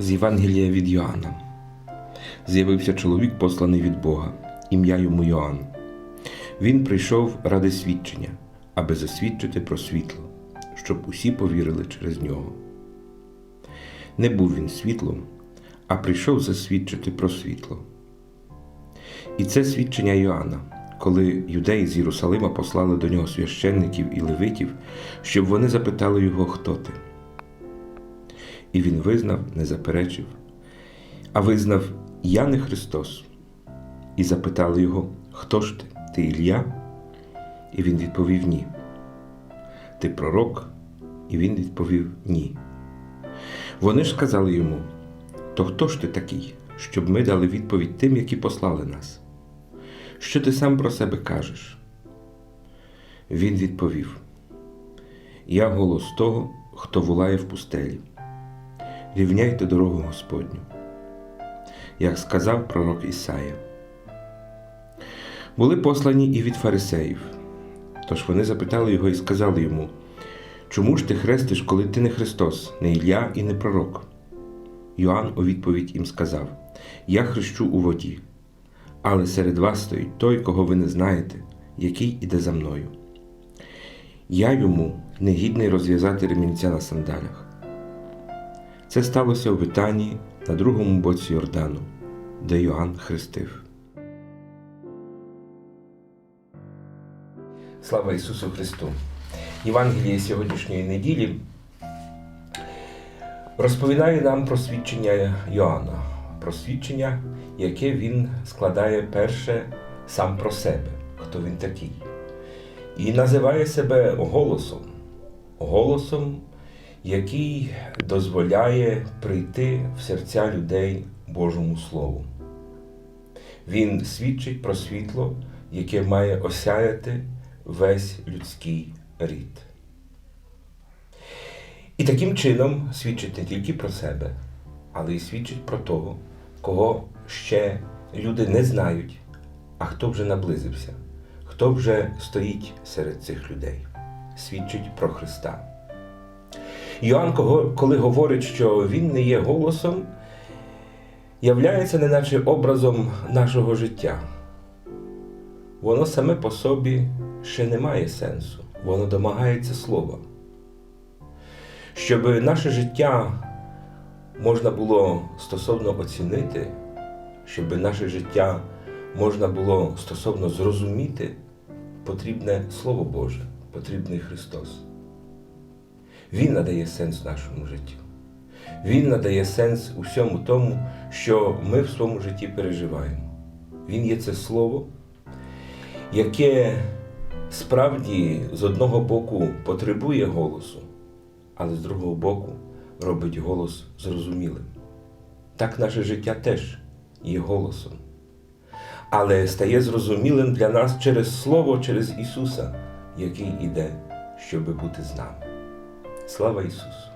З Євангелія від Йоанна. З'явився чоловік, посланий від Бога, ім'я йому Йоанн. Він прийшов ради свідчення, аби засвідчити про світло, щоб усі повірили через нього. Не був він світлом, а прийшов засвідчити про світло. І це свідчення Йоанна, коли юдеї з Єрусалима послали до нього священників і левитів, щоб вони запитали його, хто ти. І він визнав, не заперечив, а визнав Я не Христос. І запитали його, Хто ж ти? Ти Ілля? І він відповів Ні. Ти пророк? І він відповів Ні. Вони ж сказали йому: То хто ж ти такий, щоб ми дали відповідь тим, які послали нас? Що ти сам про себе кажеш? Він відповів: Я голос того, хто волає в пустелі. Рівняйте дорогу Господню, як сказав пророк Ісая. Були послані і від фарисеїв. Тож вони запитали його і сказали йому, чому ж ти хрестиш, коли ти не Христос, не Ілля і не пророк? Йоанн у відповідь їм сказав: Я хрещу у воді, але серед вас стоїть той, кого ви не знаєте, який іде за мною. Я йому негідний розв'язати ремінця на сандалях. Це сталося у Витанії на другому боці Йордану, де Йоанн хрестив. Слава Ісусу Христу! Євангеліє сьогоднішньої неділі розповідає нам про свідчення Йоанна, про свідчення, яке він складає перше сам про себе, хто він такий. І називає себе голосом, голосом, який дозволяє прийти в серця людей Божому Слову. Він свідчить про світло, яке має осяяти весь людський рід. І таким чином свідчить не тільки про себе, але й свідчить про того, кого ще люди не знають, а хто вже наблизився, хто вже стоїть серед цих людей, свідчить про Христа. Йоанн, коли говорить, що Він не є голосом, являється неначе образом нашого життя. Воно саме по собі ще не має сенсу, воно домагається слова. Щоб наше життя можна було стосовно оцінити, щоб наше життя можна було стосовно зрозуміти, потрібне Слово Боже, потрібний Христос. Він надає сенс нашому життю. Він надає сенс усьому тому, що ми в своєму житті переживаємо. Він є це слово, яке справді з одного боку потребує голосу, але з другого боку робить голос зрозумілим. Так наше життя теж є голосом, але стає зрозумілим для нас через Слово, через Ісуса, який іде, щоб бути з нами. Слава Ісусу!